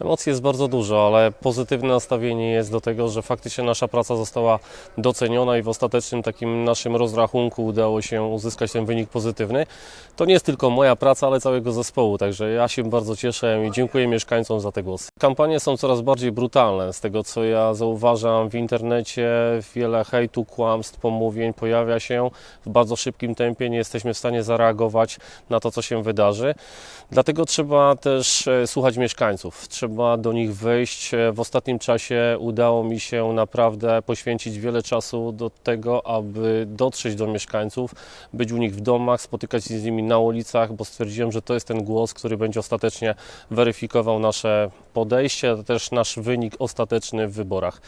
Emocji jest bardzo dużo, ale pozytywne nastawienie jest do tego, że faktycznie nasza praca została doceniona i w ostatecznym takim naszym rozrachunku udało się uzyskać ten wynik pozytywny. To nie jest tylko moja praca, ale całego zespołu, także ja się bardzo cieszę i dziękuję mieszkańcom za te głosy. Kampanie są coraz bardziej brutalne. Z tego co ja zauważam w internecie, wiele hejtu, kłamstw, pomówień pojawia się w bardzo szybkim tempie. Nie jesteśmy w stanie zareagować na to, co się wydarzy. Dlatego trzeba też e, słuchać mieszkańców, trzeba do nich wyjść. E, W ostatnim czasie udało mi się naprawdę poświęcić wiele czasu do tego, aby dotrzeć do mieszkańców, być u nich w domach, spotykać się z nimi na ulicach, bo stwierdziłem, że to jest ten głos, który będzie ostatecznie weryfikował nasze podejście, też nasz wynik ostateczny w wyborach.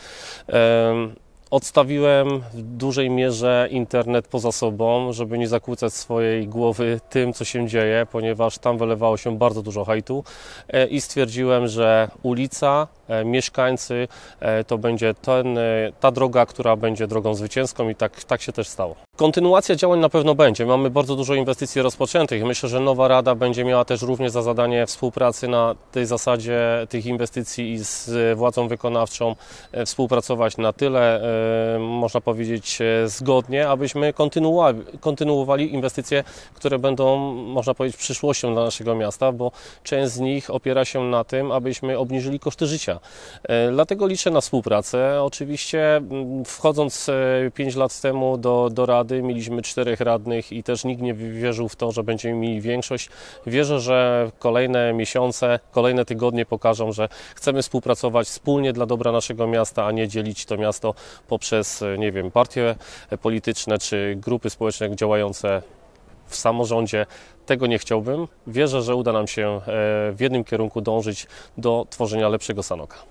Em, Odstawiłem w dużej mierze internet poza sobą, żeby nie zakłócać swojej głowy tym, co się dzieje, ponieważ tam wylewało się bardzo dużo hejtu e, i stwierdziłem, że ulica, mieszkańcy e, to będzie ten, e, ta droga, która będzie drogą zwycięską i tak, tak się też stało. Kontynuacja działań na pewno będzie. Mamy bardzo dużo inwestycji rozpoczętych. Myślę, że nowa Rada będzie miała też również za zadanie współpracy na tej zasadzie tych inwestycji i z władzą wykonawczą e, współpracować na tyle, e, można powiedzieć, e, zgodnie, abyśmy kontynuowali, kontynuowali inwestycje, które będą, można powiedzieć, przyszłością dla naszego miasta, bo część z nich opiera się na tym, abyśmy obniżyli koszty życia. E, Dlatego liczę na współpracę. Oczywiście mm, wchodząc 5 lat temu do, do Rady mieliśmy czterech radnych i też nikt nie wierzył w to, że będziemy mieli większość. Wierzę, że kolejne miesiące, kolejne tygodnie pokażą, że chcemy współpracować wspólnie dla dobra naszego miasta, a nie dzielić to miasto poprzez, e, nie wiem, partie polityczne czy grupy społeczne działające w samorządzie. Tego nie chciałbym. Wierzę, że uda nam się e, w jednym kierunku dążyć do tworzenia lepszego Sanoka.